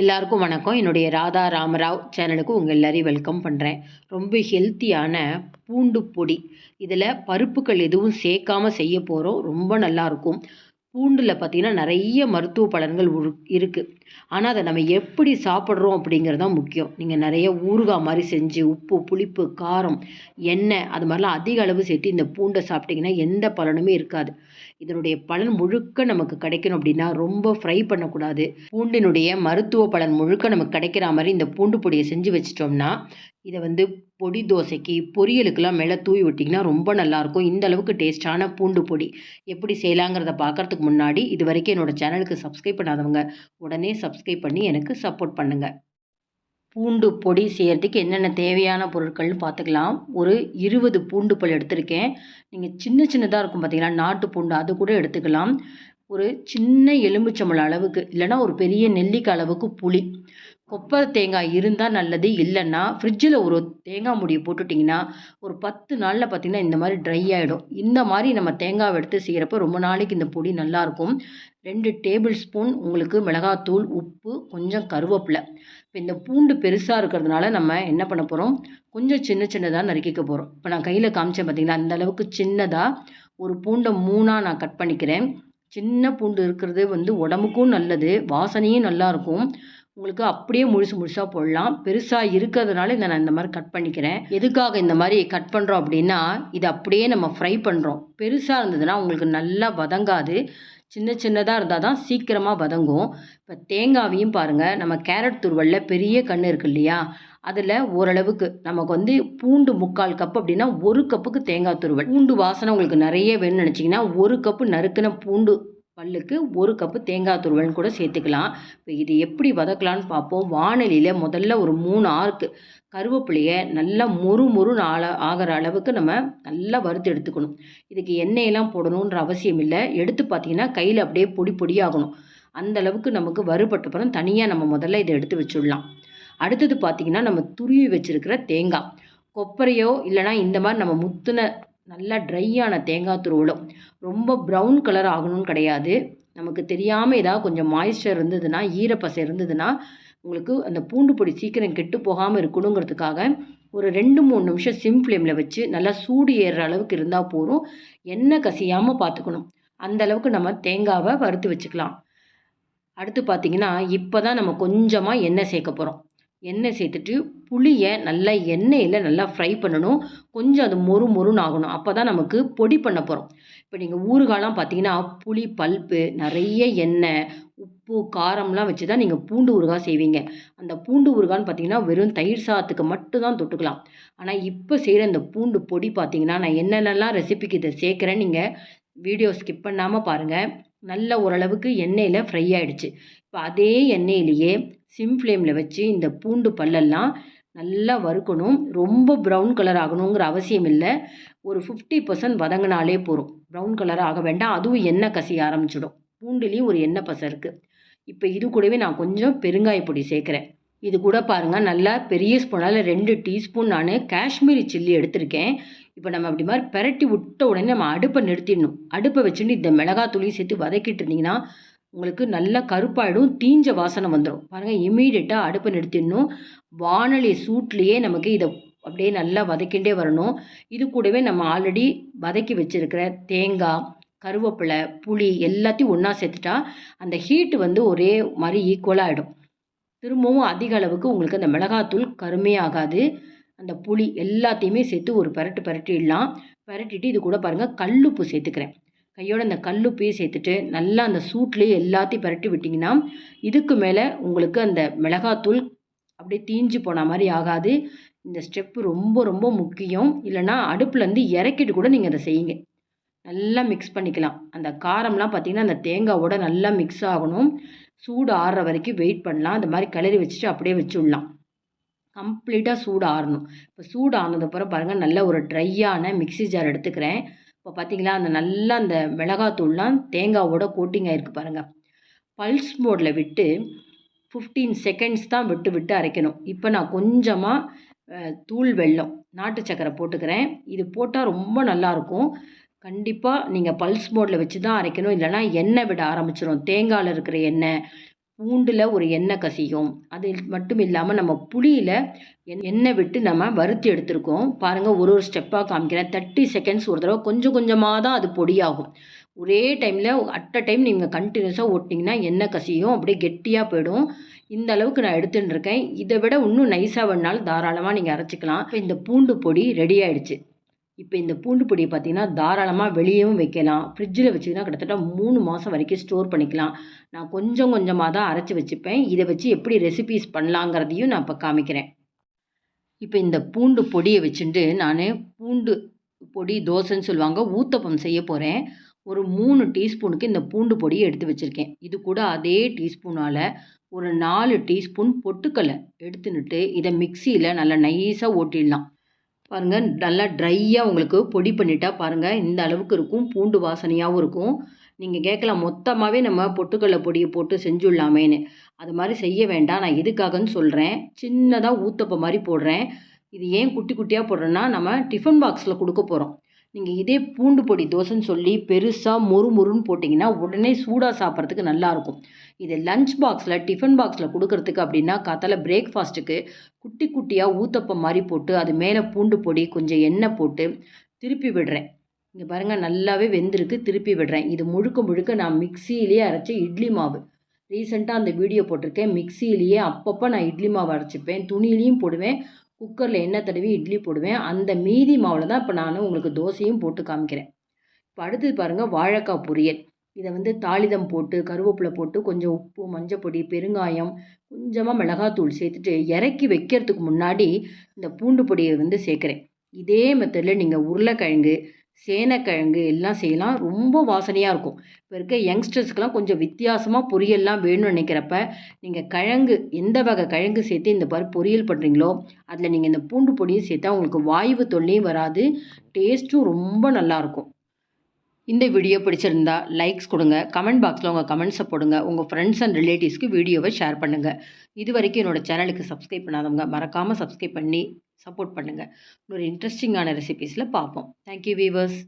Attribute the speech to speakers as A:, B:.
A: எல்லாருக்கும் வணக்கம். என்னுடைய ராதா ராமராவ் சேனலுக்கு உங்கள் எல்லாரையும் வெல்கம் பண்ணுறேன் ரொம்ப ஹெல்த்தியான பூண்டு பொடி. இதில் பருப்புகள் எதுவும் சேர்க்காம செய்ய போகிறோம் ரொம்ப நல்லாயிருக்கும் பூண்டில் பார்த்திங்கன்னா நிறைய மருத்துவ பலன்கள் உரு இருக்குது ஆனால் அதை நம்ம எப்படி சாப்பிட்றோம் அப்படிங்கிறது தான் முக்கியம். நீங்கள் நிறைய ஊறுகாய் மாதிரி செஞ்சு உப்பு புளிப்பு காரம் எண்ணெய் அது மாதிரிலாம் அதிக அளவு சேர்த்து இந்த பூண்டை சாப்பிட்டிங்கன்னா எந்த பலனுமே இருக்காது. இதனுடைய பலன் முழுக்க நமக்கு கிடைக்கணும் அப்படின்னா ரொம்ப ஃப்ரை பண்ணக்கூடாது. பூண்டினுடைய மருத்துவ பலன் முழுக்க நமக்கு கிடைக்கிற மாதிரி இந்த பூண்டு பொடியை செஞ்சு வச்சிட்டோம்னா இதை வந்து பொடி தோசைக்கு பொரியலுக்கெல்லாம் மேலே தூவி விட்டிங்கன்னா ரொம்ப நல்லாயிருக்கும். இந்த அளவுக்கு டேஸ்டான பூண்டு பொடி. எப்படி செய்யலாங்கிறத பார்க்குறதுக்கு முன்னாடி இது வரைக்கும் என்னோடய சேனலுக்கு சப்ஸ்கிரைப் பண்ணாதவங்க உடனே சப்ஸ்கிரைப் பண்ணி எனக்கு சப்போர்ட் பண்ணுங்கள் பூண்டு பொடி செய்கிறதுக்கு என்னென்ன தேவையான பொருட்கள்னு பார்த்துக்கலாம். ஒரு இருபது பூண்டு பல் எடுத்திருக்கேன். நீங்கள் சின்ன சின்னதாக இருக்கும் பார்த்தீங்களா நாட்டு பூண்டு அது கூட எடுத்துக்கலாம். ஒரு சின்ன எலுமிச்சம்பழம் அளவுக்கு இல்லைன்னா ஒரு பெரிய நெல்லிக்காய் அளவுக்கு புளி. கொப்பரை தேங்காய் இருந்தால் நல்லது இல்லைன்னா ஃப்ரிட்ஜில் ஒரு தேங்காய் முடியை போட்டுட்டிங்கன்னா ஒரு பத்து நாளில் பார்த்திங்கன்னா இந்த மாதிரி ட்ரை ஆகிடும் இந்த மாதிரி நம்ம தேங்காவை எடுத்து செய்கிறப்ப ரொம்ப நாளைக்கு இந்த பொடி நல்லாயிருக்கும் ரெண்டு டேபிள் ஸ்பூன் உங்களுக்கு மிளகாத்தூள் உப்பு கொஞ்சம் கருவேப்பிலை. இப்போ இந்த பூண்டு பெருசாக இருக்கிறதுனால நம்ம என்ன பண்ண போகிறோம் கொஞ்சம் சின்ன சின்னதாக நறுக்கிக்க போகிறோம் இப்போ நான் கையில் காமிச்சேன் பார்த்திங்கன்னா அந்த அளவுக்கு சின்னதாக ஒரு பூண்டை மூணாக நான் கட் பண்ணிக்கிறேன். சின்ன பூண்டு இருக்கிறது வந்து உடம்புக்கும் நல்லது வாசனையும் நல்லாயிருக்கும் உங்களுக்கு அப்படியே முழுசு முழுசாக போடலாம். பெருசாக இருக்கிறதுனால இதை நான் இந்த மாதிரி கட் பண்ணிக்கிறேன். எதுக்காக இந்த மாதிரி கட் பண்ணுறோம் அப்படின்னா இதை அப்படியே நம்ம ஃப்ரை பண்ணுறோம் பெருசாக இருந்ததுன்னா உங்களுக்கு நல்லா வதங்காது. சின்ன சின்னதாக இருந்தால் தான் சீக்கிரமாக வதங்கும். இப்போ தேங்காவையும் பாருங்கள் நம்ம கேரட் துருவலில் பெரிய கண் இருக்கு இல்லையா? அதில் ஓரளவுக்கு நமக்கு வந்து பூண்டு முக்கால் கப் அப்படின்னா ஒரு கப்புக்கு தேங்காய் துருவல். பூண்டு வாசனை உங்களுக்கு நிறைய வேணும்னு நினச்சிங்கன்னா ஒரு கப்பு நறுக்கின பூண்டு பல்லுக்கு ஒரு கப்பு தேங்காய் துருவல்னு கூட சேர்த்துக்கலாம். இப்போ இது எப்படி வதக்கலான்னு பார்ப்போம். வானலியில் முதல்ல ஒரு மூணு ஆறுக்கு கருவேப்பிலையை நல்லா மொறு மொறுன்னு ஆள ஆகிற அளவுக்கு நம்ம நல்லா வறுத்து எடுத்துக்கணும். இதுக்கு எண்ணெயெல்லாம் போடணுன்ற அவசியம் இல்லை. எடுத்து பார்த்தீங்கன்னா கையில் அப்படியே பொடி பொடியாகணும். அந்த அளவுக்கு நமக்கு வறுபட்ட பிறகு தனியாக நம்ம முதல்ல இதை எடுத்து வச்சுடலாம். அடுத்தது பார்த்திங்கன்னா நம்ம துருவி வச்சுருக்கிற தேங்காய். கொப்பரையோ இல்லைனா இந்த மாதிரி நம்ம முத்துன நல்லா ட்ரையான தேங்காய் துருவலும். ரொம்ப ப்ரௌன் கலர் ஆகணும்னு கிடையாது. நமக்கு தெரியாமல் ஏதாவது கொஞ்சம் மாய்ஸ்சர் இருந்ததுன்னா ஈரப்பசை இருந்ததுன்னா உங்களுக்கு அந்த பூண்டு பொடி சீக்கிரம் கெட்டு போகாமல் இருக்கணுங்கிறதுக்காக ஒரு ரெண்டு மூணு நிமிஷம் சிம் ஃப்ளேமில் வச்சு நல்லா சூடு ஏறுற அளவுக்கு இருந்தால் போதும். எண்ணெய் கசியாமல் பார்த்துக்கணும். அந்த அளவுக்கு நம்ம தேங்காவை வறுத்து வச்சுக்கலாம். அடுத்து பார்த்திங்கன்னா இப்போ தான் நம்ம கொஞ்சமாக எண்ணெய் சேர்க்க போகிறோம் எண்ணெய் சேர்த்துட்டு புளியை நல்லா எண்ணெயில் நல்லா ஃப்ரை பண்ணணும். கொஞ்சம் அது மொறு மொறுன்னு ஆகணும். அப்போ தான் நமக்கு பொடி பண்ண போகிறோம் இப்போ நீங்கள் ஊறுகாலாம் பார்த்தீங்கன்னா புளி பல்ப்பு நிறைய எண்ணெய் உப்பு காரம்லாம் வச்சு தான் நீங்கள் பூண்டு ஊறுகாய் செய்வீங்க. அந்த பூண்டு ஊறுகான்னு பார்த்தீங்கன்னா வெறும் தயிர் சாதத்துக்கு மட்டும் தான் தொட்டுக்கலாம். ஆனால் இப்போ செய்கிற இந்த பூண்டு பொடி பார்த்தீங்கன்னா நான் என்னென்னலாம் ரெசிபிக்கு இதை சேர்க்குறேன் நீங்கள் வீடியோ ஸ்கிப் பண்ணாமல் பாருங்கள் நல்ல ஓரளவுக்கு எண்ணெயில் ஃப்ரை ஆகிடுச்சு இப்போ அதே எண்ணெயிலேயே சிம் ஃப்ளேமில் வச்சு இந்த பூண்டு பல்லெல்லாம் நல்லா வறுக்கணும். ரொம்ப ப்ரௌன் கலர் ஆகணுங்கிற அவசியம் இல்லை. ஒரு ஃபிஃப்டி பர்சன்ட் வதங்கினாலே போதும். ப்ரௌன் கலர் ஆக வேண்டாம். அதுவும் எண்ணெய் கசிய ஆரம்பிச்சிடும். பூண்டுலேயும் ஒரு எண்ணெய் பசை இருக்குது இப்போ இது கூடவே நான் கொஞ்சம் பெருங்காய பொடி சேர்க்குறேன். இது கூட பாருங்கள் நல்லா பெரிய ஸ்பூனால் ரெண்டு டீஸ்பூன் நான் காஷ்மீரி சில்லி எடுத்திருக்கேன். இப்போ நம்ம அப்படி மாதிரி பெரட்டி விட்ட உடனே நம்ம அடுப்பை நிறுத்திடணும். அடுப்பை வச்சுட்டு இந்த மிளகாத்தூளியும் சேர்த்து வதக்கிட்டு இருந்தீங்கன்னா உங்களுக்கு நல்லா கருப்பாயிடும் தீஞ்ச வாசனை வந்துடும் பாருங்கள் இமீடியட்டாக அடுப்பை நிறுத்திடணும். வானொலி சூட்லேயே நமக்கு இதை அப்படியே நல்லா வதக்கிண்டே வரணும். இது கூடவே நம்ம ஆல்ரெடி வதக்கி வச்சுருக்கிற தேங்காய் கருவேப்பிலை புளி எல்லாத்தையும் ஒன்றா சேர்த்துட்டா அந்த ஹீட்டு வந்து ஒரே மாதிரி ஈக்குவலாக ஆகிடும் திரும்பவும் அதிக அளவுக்கு உங்களுக்கு அந்த மிளகாத்தூள் கருமையாகாது. அந்த புளி எல்லாத்தையுமே சேர்த்து ஒரு பரட்டு பரட்டிடலாம். பரட்டிட்டு இது கூட பாருங்கள் கல்லுப்பு சேர்த்துக்கிறேன். கையோட அந்த கல்லுப்பையும் சேர்த்துட்டு நல்லா அந்த சூட்லேயே எல்லாத்தையும் பரட்டி விட்டிங்கன்னா இதுக்கு மேலே உங்களுக்கு அந்த மிளகாத்தூள் அப்படியே தீஞ்சு போன மாதிரி ஆகாது. இந்த ஸ்டெப்பு ரொம்ப ரொம்ப முக்கியம். இல்லைனா அடுப்புலேருந்து இறக்கிட்டு கூட நீங்கள் அதை செய்யுங்க. நல்லா மிக்ஸ் பண்ணிக்கலாம். அந்த காரம்லாம் பார்த்திங்கன்னா அந்த தேங்காவோட நல்லா மிக்ஸ் ஆகணும். சூடு ஆறுற வரைக்கும் வெயிட் பண்ணலாம். அந்த மாதிரி கிளறி வச்சுட்டு அப்படியே வச்சுடலாம். கம்ப்ளீட்டாக சூடு ஆறணும். இப்போ சூடு ஆனதுக்கப்புறம் பாருங்கள் நல்ல ஒரு ட்ரையான மிக்சி ஜார் எடுத்துக்கிறேன். இப்போ பார்த்தீங்களா அந்த நல்லா அந்த மிளகாத்தூள்லாம் தேங்காவோட கோட்டிங் ஆகிருக்கு பாருங்கள் பல்ஸ் மோடில் விட்டு ஃபிஃப்டீன் செகண்ட்ஸ் தான் விட்டு விட்டு அரைக்கணும். இப்போ நான் கொஞ்சமாக தூள் வெள்ளம் நாட்டு சக்கரை போட்டுக்கிறேன். இது போட்டால் ரொம்ப நல்லாயிருக்கும் கண்டிப்பாக நீங்கள் பல்ஸ் மோடில் வச்சு தான் அரைக்கணும். இல்லைனா எண்ணெய் விட ஆரம்பிச்சிடும் தேங்காயில் இருக்கிற எண்ணெய் பூண்டில் ஒரு எண்ணெய் கசியும். அது மட்டும் இல்லாமல் நம்ம புளியில் எண்ணெய் விட்டு நம்ம வறுத்து எடுத்திருக்கோம். பாருங்கள் ஒரு ஒரு ஸ்டெப்பாக காமிக்கிறேன். தேர்ட்டி செகண்ட்ஸ் ஒரு தடவை கொஞ்சம் கொஞ்சமாக தான் அது பொடியாகும். ஒரே டைமில் அட் அ டைம் நீங்கள் கண்டினியூஸாக ஓட்டிங்கன்னா எண்ணெய் கசியும். அப்படியே கெட்டியாக போயிடும். இந்த அளவுக்கு நான் எடுத்துன்னு இருக்கேன் இதை விட இன்னும் நைஸாக வேணாலும் தாராளமாக நீங்கள் அரைச்சிக்கலாம். இந்த பூண்டு பொடி ரெடி ஆயிடுச்சு. இப்போ இந்த பூண்டு பொடியை பார்த்தீங்கன்னா தாராளமாக வெளியேவும் வைக்கலாம். ஃப்ரிட்ஜில் வச்சிங்கன்னா கிட்டத்தட்ட மூணு மாதம் வரைக்கும் ஸ்டோர் பண்ணிக்கலாம். நான் கொஞ்சம் கொஞ்சமாக தான் அரைச்சி வச்சுப்பேன். இதை வச்சு எப்படி ரெசிபீஸ் பண்ணலாங்கிறதையும் நான் இப்போ காமிக்கிறேன். இப்போ இந்த பூண்டு பொடியை வச்சுட்டு நான் பூண்டு பொடி தோசைன்னு சொல்லுவாங்க ஊத்தப்பம் செய்ய போகிறேன் ஒரு மூணு டீஸ்பூனுக்கு இந்த பூண்டு பொடியை எடுத்து வச்சுருக்கேன். இது கூட அதே டீஸ்பூனால் ஒரு நாலு டீஸ்பூன் பொட்டுக்கல்லை எடுத்துன்னுட்டு இதை மிக்சியில் நல்லா நைஸாக ஓட்டிடலாம். பாருங்கள் நல்லா ட்ரையாக உங்களுக்கு பொடி பண்ணிட்டா பாருங்கள் இந்த அளவுக்கு இருக்கும் பூண்டு வாசனையாகவும் இருக்கும். நீங்கள் கேட்கலாம் மொத்தமாகவே நம்ம பொட்டுக்கடலை பொடியை போட்டு செஞ்சுடலாமேன்னு. அது மாதிரி செய்ய வேண்டாம் நான் எதுக்காகன்னு சொல்கிறேன் சின்னதாக ஊத்தப்ப மாதிரி போடுறேன். இது ஏன் குட்டி குட்டியாக போடுறேன்னா நம்ம டிஃபன் பாக்ஸில் கொடுக்க போகிறோம் நீங்கள் இதே பூண்டு பொடி தோசைன்னு சொல்லி பெருசாக மொறு மொறுன்னு போட்டிங்கன்னா உடனே சூடாக சாப்பிட்றதுக்கு நல்லாயிருக்கும் இது லஞ்ச் பாக்ஸில் டிஃபன் பாக்ஸில் கொடுக்கறதுக்கு அப்படின்னா காத்தால பிரேக்ஃபாஸ்ட்டுக்கு குட்டி குட்டியாக ஊத்தப்பம் மாதிரி போட்டு அது மேலே பூண்டு பொடி கொஞ்சம் எண்ணெய் போட்டு திருப்பி விடுறேன். இங்கே பாருங்கள் நல்லாவே வெந்திருக்கு. திருப்பி விடுறேன். இது முழுக்க முழுக்க நான் மிக்சியிலேயே அரைச்ச இட்லி மாவு. ரீசெண்டாக அந்த வீடியோ போட்டிருக்கேன். மிக்சியிலேயே அப்பப்போ நான் இட்லி மாவு அரைச்சிப்பேன். துணியிலையும் போடுவேன். குக்கரில் எண்ணெய் தடவி இட்லி போடுவேன். அந்த மீதி மாவில் தான் இப்போ நான் உங்களுக்கு தோசையும் போட்டு காமிக்கிறேன். இப்போ அடுத்தது பாருங்கள் வாழைக்காய் பொரியல். இதை வந்து தாளிதம் போட்டு கருவேப்பிலை போட்டு கொஞ்சம் உப்பு மஞ்சப்பொடி பெருங்காயம் கொஞ்சமாக மிளகாத்தூள் சேர்த்துட்டு இறக்கி வைக்கிறதுக்கு முன்னாடி இந்த பூண்டு பொடியை வந்து சேர்க்குறேன். இதே மெத்தடில் நீங்கள் உருளைக்கிழங்கு சேனக்கிழங்கு எல்லாம் செய்யலாம். ரொம்ப வாசனையாக இருக்கும். இப்போ இருக்க யங்ஸ்டர்ஸ்க்கெலாம் கொஞ்சம் வித்தியாசமாக பொரியல்லாம் வேணும்னு நினைக்கிறப்ப நீங்கள் கிழங்கு எந்த வகை கிழங்கு சேர்த்து இந்த பாரு பொரியல் பண்ணுறீங்களோ அதில் நீங்கள் இந்த பூண்டு பொடியும் சேர்த்தா உங்களுக்கு வாய்வு தொல்லையும் வராது. டேஸ்ட்டும் ரொம்ப நல்லாயிருக்கும் இந்த வீடியோ பிடிச்சிருந்தா லைக்ஸ் கொடுங்க. கமெண்ட் பாக்ஸில் உங்கள் கமெண்ட்ஸை போடுங்க. உங்கள் ஃப்ரெண்ட்ஸ் அண்ட் ரிலேட்டிவ்ஸ்க்கு வீடியோவை ஷேர் பண்ணுங்கள் இது வரைக்கும் என்னோடய சேனலுக்கு சப்ஸ்கிரைப் பண்ணாதவங்க மறக்காமல் சப்ஸ்கிரைப் பண்ணி சப்போர்ட் பண்ணுங்கள் இன்னொரு இன்ட்ரெஸ்டிங்கான ரெசிபீஸில் பார்ப்போம். Thank you viewers